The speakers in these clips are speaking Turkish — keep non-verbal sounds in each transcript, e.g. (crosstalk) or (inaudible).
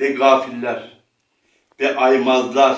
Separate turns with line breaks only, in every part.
ve gafiller ve aymazlar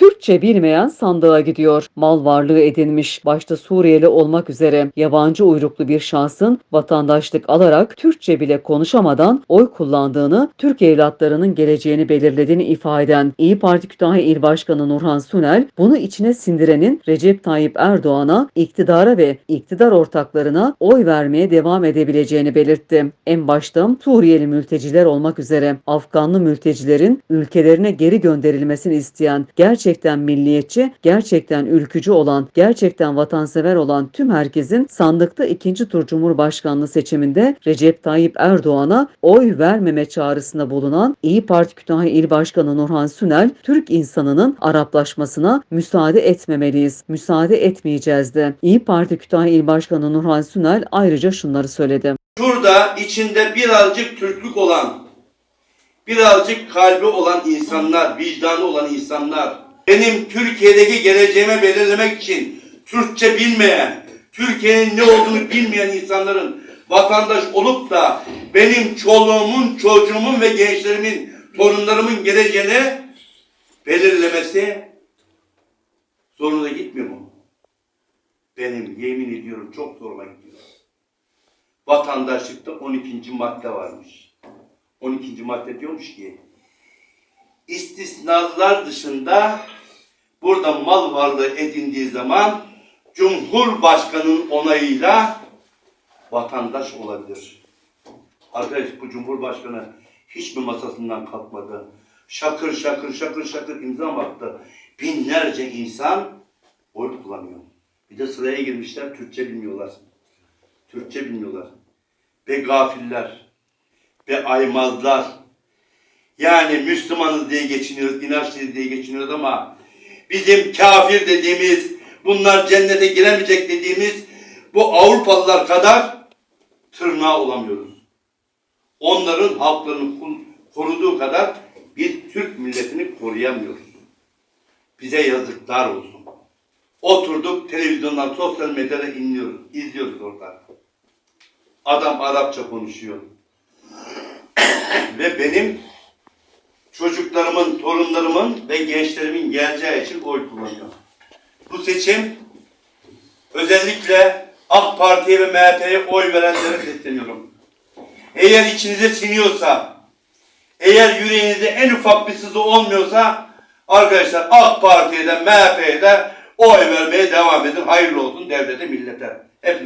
Türkçe bilmeyen sandığa gidiyor. Mal varlığı edinmiş, başta Suriyeli olmak üzere yabancı uyruklu bir şahsın vatandaşlık alarak Türkçe bile konuşamadan oy kullandığını, Türk evlatlarının geleceğini belirlediğini ifade eden İyi Parti Kütahya İl Başkanı Nurhan Sunel, bunu içine sindirenin Recep Tayyip Erdoğan'a, iktidara ve iktidar ortaklarına oy vermeye devam edebileceğini belirtti. En başta Suriyeli mülteciler olmak üzere Afganlı mültecilerin ülkelerine geri gönderilmesini isteyen gerçekten milliyetçi, gerçekten ülkücü olan, gerçekten vatansever olan tüm herkesin sandıkta ikinci tur Cumhurbaşkanlığı seçiminde Recep Tayyip Erdoğan'a oy vermeme çağrısında bulunan İyi Parti Kütahya İl Başkanı Nurhan Sünel, Türk insanının Araplaşmasına müsaade etmemeliyiz, müsaade etmeyeceğiz de. İyi Parti Kütahya İl Başkanı Nurhan Sünel ayrıca şunları söyledi.
Şurada içinde birazcık Türklük olan, birazcık kalbi olan insanlar, vicdanı olan insanlar, benim Türkiye'deki geleceğimi belirlemek için Türkçe bilmeyen, Türkiye'nin ne olduğunu bilmeyen insanların vatandaş olup da benim çoluğumun, çocuğumun ve gençlerimin, torunlarımın geleceğini belirlemesi zoruna gitmiyor mu? Benim yemin ediyorum çok zoruma gidiyor vatandaşlıkta 12. madde varmış. 12. madde diyormuş ki istisnalar dışında burada mal varlığı edindiği zaman Cumhurbaşkanı'nın onayıyla vatandaş olabilir. Arkadaş bu Cumhurbaşkanı hiç mi masasından kalkmadı? Şakır şakır şakır şakır imza mı attı? Binlerce insan oy kullanıyor. Bir de sıraya girmişler Türkçe bilmiyorlar. Türkçe bilmiyorlar. Ve gafiller ve aymazlar. Yani Müslümanız diye geçiniyoruz, inançlıyız diye geçiniyoruz ama bizim kafir dediğimiz, bunlar cennete giremeyecek dediğimiz bu Avrupalılar kadar tırnağı olamıyoruz. Onların halklarını koruduğu kadar biz Türk milletini koruyamıyoruz. Bize yazıklar olsun. Oturduk televizyondan, sosyal medyada inliyoruz, izliyoruz orada. Adam Arapça konuşuyor. (coughs) Ve benim çocuklarımın, torunlarımın ve gençlerimin geleceği için oy kullanıyor. Bu seçim özellikle AK Parti'ye ve MHP'ye oy verenlere sesleniyorum. Eğer içinize siniyorsa, eğer yüreğinizde en ufak bir sızı olmuyorsa arkadaşlar AK Parti'ye de MHP'ye de oy vermeye devam edin. Hayırlı olsun devlete, millete. Hepiniz